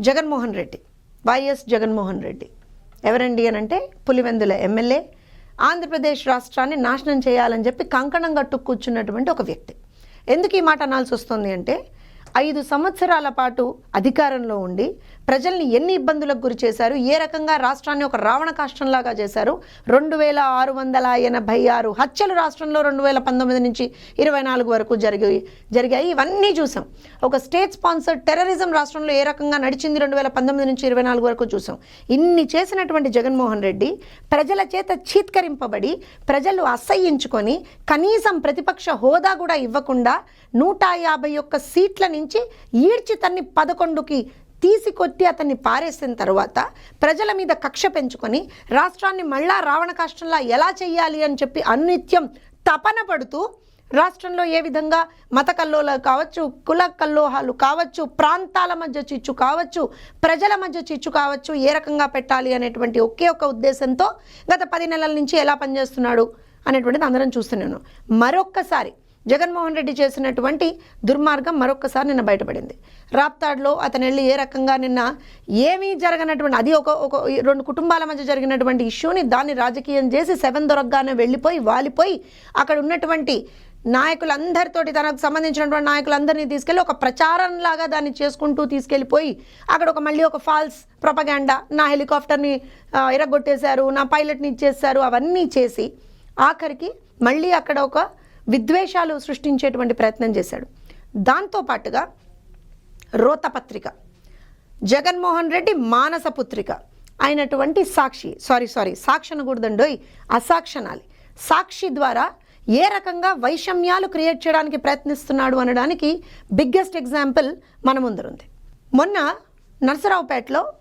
Jaganmohan Reddy Y S Jaganmohan Reddy. ఎవరండి అని అంటే పులివెందుల ఎమ్మెల్యే. ఆంధ్రప్రదేశ్ రాష్ట్రాన్ని నాశనం చేయాలని చెప్పి కంకణం కట్టు కూర్చున్నటువంటి ఒక వ్యక్తి. ఎందుకు ఈ మాట అనాల్సి వస్తుంది అంటే ఐదు సంవత్సరాల పాటు అధికారంలో ఉండి ప్రజల్ని ఎన్ని ఇబ్బందులకు గురి చేశారు? ఏ రకంగా రాష్ట్రాన్ని ఒక రావణ కాష్టంలాగా చేశారు? రెండు వేల ఆరు వందల ఎనభై ఆరు హత్యలు రాష్ట్రంలో రెండు వేల పంతొమ్మిది నుంచి ఇరవై నాలుగు వరకు జరిగి జరిగాయి. ఇవన్నీ చూసాం. ఒక స్టేట్ స్పాన్సర్డ్ టెర్రరిజం రాష్ట్రంలో ఏ రకంగా నడిచింది రెండు వేల పంతొమ్మిది నుంచి ఇరవై నాలుగు వరకు చూసాం. ఇన్ని చేసినటువంటి జగన్మోహన్ రెడ్డి ప్రజల చేత చీత్కరింపబడి ప్రజలు అసహ్యించుకొని కనీసం ప్రతిపక్ష హోదా కూడా ఇవ్వకుండా నూట యాభై ఒక్క సీట్ల నుంచి ఈడ్చి తన్ని పదకొండుకి తీసికొట్టి అతన్ని పారేసిన తర్వాత ప్రజల మీద కక్ష పెంచుకొని రాష్ట్రాన్ని మళ్ళా రావణ కాష్టంలా ఎలా చెయ్యాలి అని చెప్పి అనిత్యం తపన పడుతూ రాష్ట్రంలో ఏ విధంగా మత కల్లోలాలు కావచ్చు కుల కల్లోహాలు కావచ్చు ప్రాంతాల మధ్య చిచ్చు కావచ్చు ప్రజల మధ్య చిచ్చు కావచ్చు ఏ రకంగా పెట్టాలి అనేటువంటి ఒకే ఒక ఉద్దేశంతో గత పది నెలల నుంచి ఎలా పనిచేస్తున్నాడు అనేటువంటిది అందరం చూస్తున్నాను. మరొక్కసారి జగన్మోహన్ రెడ్డి చేసినటువంటి దుర్మార్గం మరొకసారి నిన్న బయటపడింది. రాప్తాడ్లో అతను వెళ్ళి ఏ రకంగా నిన్న ఏమీ జరగనటువంటి అది ఒక ఒక రెండు కుటుంబాల మధ్య జరిగినటువంటి ఇష్యూని దాన్ని రాజకీయం చేసి సెవెన్ దొరకగానే వెళ్ళిపోయి వాలిపోయి అక్కడ ఉన్నటువంటి నాయకులందరితోటి తనకు సంబంధించినటువంటి నాయకులందరినీ తీసుకెళ్ళి ఒక ప్రచారంలాగా దాన్ని చేసుకుంటూ తీసుకెళ్ళిపోయి అక్కడ ఒక మళ్ళీ ఒక ఫాల్స్ ప్రొపగాండా నా హెలికాప్టర్ని ఎరగొట్టేశారు నా పైలట్ని ఇచ్చేసారు అవన్నీ చేసి ఆఖరికి మళ్ళీ అక్కడ ఒక విద్వేషాలు సృష్టించేటువంటి ప్రయత్నం చేశాడు. దాంతోపాటుగా రోతపత్రిక జగన్మోహన్ రెడ్డి మానస పుత్రిక అయినటువంటి సాక్షి సారీ సారీ సాక్షి అనకూడదండోయ్ అసాక్షనాలి. సాక్షి ద్వారా ఏ రకంగా వైషమ్యాలు క్రియేట్ చేయడానికి ప్రయత్నిస్తున్నాడు అనడానికి బిగ్గెస్ట్ ఎగ్జాంపుల్ మన ముందరుంది. మొన్న నరసరావుపేటలో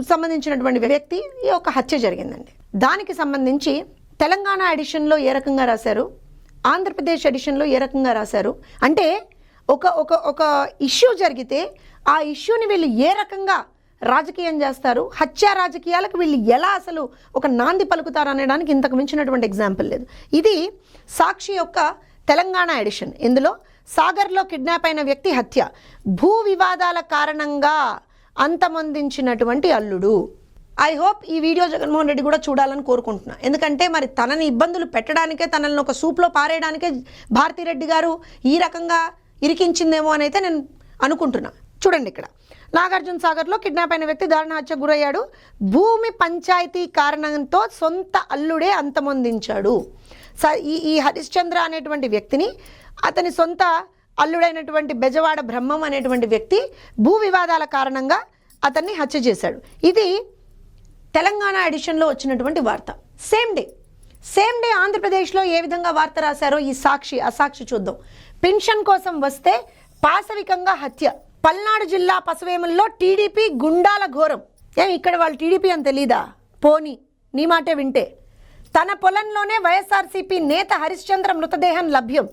సంబంధించినటువంటి వ్యక్తి ఈ ఒక హత్య జరిగిందండి. దానికి సంబంధించి తెలంగాణ ఎడిషన్లో ఏ రకంగా రాశారు? ఆంధ్రప్రదేశ్ ఎడిషన్లో ఏ రకంగా రాశారు? అంటే ఒక ఒక ఒక ఇష్యూ జరిగితే ఆ ఇష్యూని వీళ్ళు ఏ రకంగా రాజకీయం చేస్తారు? హత్య రాజకీయాలకు వీళ్ళు ఎలా అసలు ఒక నాంది పలుకుతారు అనడానికి ఇంతకు మించినటువంటి ఎగ్జాంపుల్ లేదు. ఇది సాక్షి యొక్క తెలంగాణ ఎడిషన్. ఇందులో సాగర్లో కిడ్నాప్ అయిన వ్యక్తి హత్య. భూ వివాదాల కారణంగా అంతమొందించినటువంటి అల్లుడు. ఐ హోప్ ఈ వీడియో జగన్మోహన్ రెడ్డి కూడా చూడాలని కోరుకుంటున్నా. ఎందుకంటే మరి తనని ఇబ్బందులు పెట్టడానికే తనని ఒక సూప్లో పారేయడానికే భారతిరెడ్డి గారు ఈ రకంగా ఇరికించిందేమో అని అయితే నేను అనుకుంటున్నా. చూడండి ఇక్కడ. నాగార్జున సాగర్లో కిడ్నాప్ అయిన వ్యక్తి దారుణ హత్య గురయ్యాడు. భూమి పంచాయతీ కారణంతో సొంత అల్లుడే అంతమొందించాడు. స ఈ ఈ హరిశ్చంద్ర అనేటువంటి వ్యక్తిని అతని సొంత అల్లుడైనటువంటి బెజవాడ బ్రహ్మం అనేటువంటి వ్యక్తి భూ వివాదాల కారణంగా అతన్ని హత్య చేశాడు. ఇది తెలంగాణ ఎడిషన్లో వచ్చినటువంటి వార్త. సేమ్ డే సేమ్ డే ఆంధ్రప్రదేశ్లో ఏ విధంగా వార్త రాశారో ఈ సాక్షి అసాక్షి చూద్దాం. పెన్షన్ కోసం వస్తే పాశవికంగా హత్య. పల్నాడు జిల్లా పసవేముల్లో టీడీపీ గుండాల ఘోరం. ఏం ఇక్కడ వాళ్ళు టీడీపీ అని తెలీదా? పోని నీ మాటే వింటే. తన పొలంలోనే వైఎస్ఆర్సీపీ నేత హరిశ్చంద్ర మృతదేహం లభ్యం.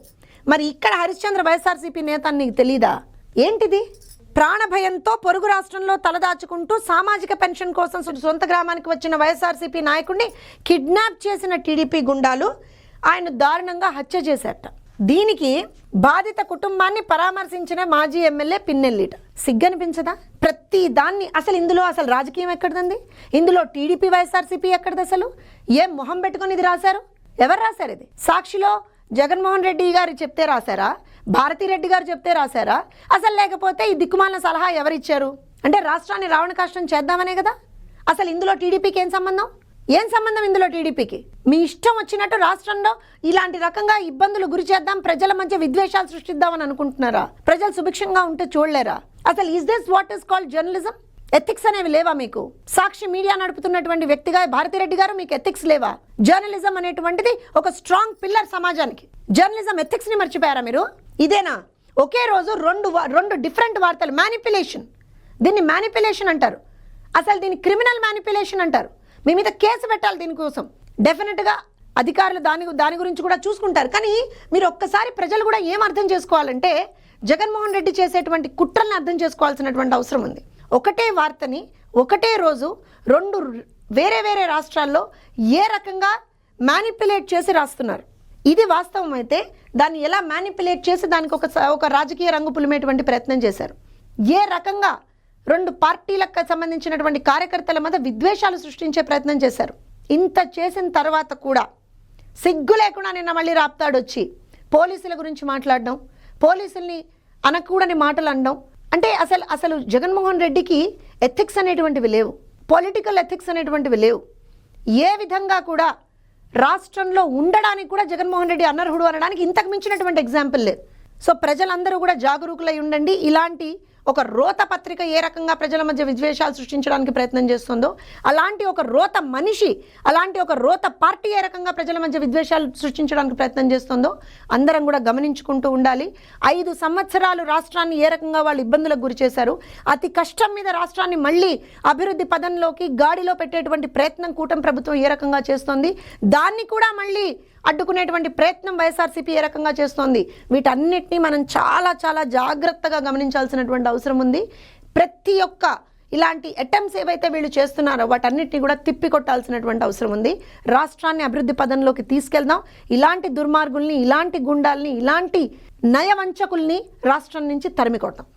మరి ఇక్కడ హరిశ్చంద్ర వైఎస్ఆర్సీపీ నేత నీకు తెలీదా? ఏంటిది? ప్రాణభయంతో పొరుగు రాష్ట్రంలో తలదాచుకుంటూ సామాజిక పెన్షన్ కోసం సొంత గ్రామానికి వచ్చిన వైఎస్ఆర్సీపీ నాయకుడిని కిడ్నాప్ చేసిన టీడీపీ గుండాలు ఆయన దారుణంగా హత్య చేశారట. దీనికి బాధిత కుటుంబాన్ని పరామర్శించిన మాజీ ఎమ్మెల్యే పిన్నెల్లిట. సిగ్గనిపించదా? ప్రతి దాన్ని అసలు ఇందులో అసలు రాజకీయం ఎక్కడిదండి? ఇందులో టీడీపీ వైఎస్ఆర్సీపీ ఎక్కడది అసలు? ఏం మొహం పెట్టుకొని ఇది రాశారు? ఎవరు రాశారు ఇది? సాక్షిలో జగన్మోహన్ రెడ్డి గారు చెప్తే రాశారా? భారతిరెడ్డి గారు చెప్తే రాశారా? అసలు లేకపోతే ఈ దిక్కుమాలిన సలహా ఎవరిచ్చారు? అంటే రాష్ట్రాన్ని రావణ కష్టం చేద్దామనే కదా? అసలు ఇందులో టీడీపీకి ఏం సంబంధం? ఏం సంబంధం ఇందులో టీడీపీకి? మీ ఇష్టం వచ్చినట్టు రాష్ట్రంలో ఇలాంటి రకంగా ఇబ్బందులు గురి చేద్దాం ప్రజల మధ్య విద్వేషాలు సృష్టిద్దామని అనుకుంటున్నారా? ప్రజలు సుభిక్షంగా ఉంటే చూడలేరా? అసలు is this what is called journalism ethics అనేవి లేవా మీకు? సాక్షి మీడియా నడుపుతున్నటువంటి వ్యక్తిగా భారతిరెడ్డి గారు మీకు ఎథిక్స్ లేవా? జర్నలిజం అనేటువంటిది ఒక స్ట్రాంగ్ పిల్లర్ సమాజానికి. జర్నలిజం ఎథిక్స్ని మర్చిపోయారా మీరు? ఇదేనా? ఒకే రోజు రెండు రెండు డిఫరెంట్ వార్తలు. మ్యానిపులేషన్ దీన్ని మ్యానిపులేషన్ అంటారు. అసలు దీన్ని క్రిమినల్ మ్యానిపులేషన్ అంటారు. మీ మీద కేసు పెట్టాలి దీనికోసం డెఫినెట్గా అధికారులు దాని దాని గురించి కూడా చూసుకుంటారు. కానీ మీరు ఒక్కసారి ప్రజలు కూడా ఏం అర్థం చేసుకోవాలంటే జగన్మోహన్ రెడ్డి చేసేటువంటి కుట్రల్ని అర్థం చేసుకోవాల్సినటువంటి అవసరం ఉంది. ఒకటే వార్తని ఒకటే రోజు రెండు వేరే వేరే రాష్ట్రాల్లో ఏ రకంగా మ్యానిపులేట్ చేసి రాస్తున్నారు? ఇది వాస్తవం అయితే దాన్ని ఎలా మ్యానిపులేట్ చేసి దానికి ఒక స- ఒక రాజకీయ రంగు పులిమేటువంటి ప్రయత్నం చేశారు. ఏ రకంగా రెండు పార్టీలకు సంబంధించినటువంటి కార్యకర్తల మధ్య విద్వేషాలు సృష్టించే ప్రయత్నం చేశారు. ఇంత చేసిన తర్వాత కూడా సిగ్గు లేకుండా నిన్న మళ్ళీ రాప్తాడొచ్చి పోలీసుల గురించి మాట్లాడడం పోలీసుల్ని అనకూడని మాటలు అనడం. అంటే అసలు అసలు జగన్మోహన్ రెడ్డికి ఎథిక్స్ అనేటువంటివి లేవు. పొలిటికల్ ఎథిక్స్ అనేటువంటివి లేవు. ఏ విధంగా కూడా రాష్ట్రంలో ఉండడానికి కూడా జగన్మోహన్ రెడ్డి అనర్హుడు అనడానికి ఇంతకు మించినటువంటి ఎగ్జాంపుల్ లేదు. సో ప్రజలందరూ కూడా జాగరూకులై ఉండండి. ఇలాంటి ఒక రోత పత్రిక ఏ రకంగా ప్రజల మధ్య విద్వేషాలు సృష్టించడానికి ప్రయత్నం చేస్తుందో అలాంటి ఒక రోత మనిషి అలాంటి ఒక రోత పార్టీ ఏ రకంగా ప్రజల మధ్య విద్వేషాలు సృష్టించడానికి ప్రయత్నం చేస్తుందో అందరం కూడా గమనించుకుంటూ ఉండాలి. ఐదు సంవత్సరాలు రాష్ట్రాన్ని ఏ రకంగా వాళ్ళు ఇబ్బందులకు గురి చేశారు అతి కష్టం మీద రాష్ట్రాన్ని మళ్ళీ అభివృద్ధి పదంలోకి గాడిలో పెట్టేటువంటి ప్రయత్నం కూటమి ప్రభుత్వం ఏ రకంగా చేస్తోంది దాన్ని కూడా మళ్ళీ అడ్డుకునేటువంటి ప్రయత్నం వైఎస్ఆర్సీపీ ఏ రకంగా చేస్తోంది వీటన్నిటినీ మనం చాలా చాలా జాగ్రత్తగా గమనించాల్సినటువంటి అవసరం ఉంది ప్రతి ఒక్క ఇలాంటి అటెంప్ట్స్ ఏవైతే వీళ్ళు చేస్తున్నారో వాటన్నిటిని కూడా తిప్పికొట్టాల్సినటువంటి అవసరం ఉంది రాష్ట్రాన్ని అభివృద్ధి పదంలోకి తీసుకెళ్దాం. ఇలాంటి దుర్మార్గుల్ని ఇలాంటి గుండాల్ని ఇలాంటి నయవంచకుల్ని రాష్ట్రం నుంచి తరిమికొడదాం